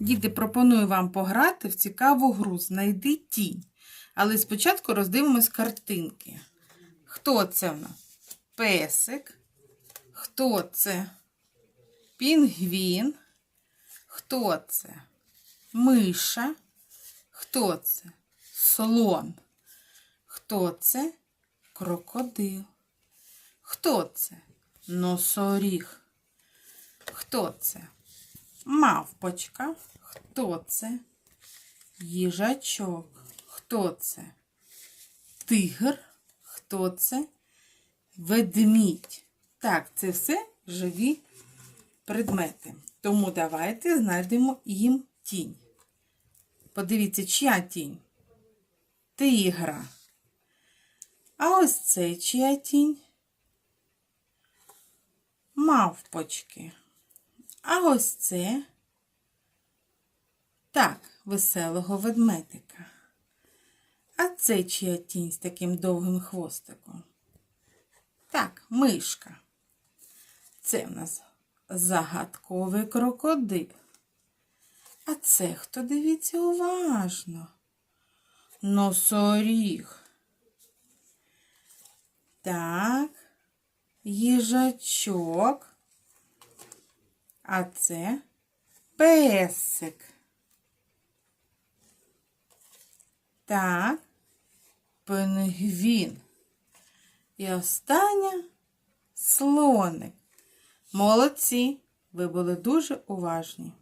Діти, пропоную вам пограти в цікаву гру Знайди тінь. Але спочатку роздивимось картинки. Хто це в нас? Песик. Хто це? Пінгвін. Хто це? Миша. Хто це? Слон. Хто це? Крокодил. Хто це? Носоріг. Хто це? Мавпочка. Хто це? Їжачок. Хто це? Тигр. Хто це? Ведмідь. Так, це все живі предмети. Тому давайте знайдемо їм тінь. Подивіться, чия тінь? Тигра. А ось це чия тінь? Мавпочки. А ось це. Так, веселого ведмедика. А це чия тінь з таким довгим хвостиком? Так, мишка. Це в нас загадковий крокодил. А це хто дивіться уважно? Носоріг. Так, їжачок. А це песик. Так, пингвін. І остання слоник. Молодці, ви були дуже уважні.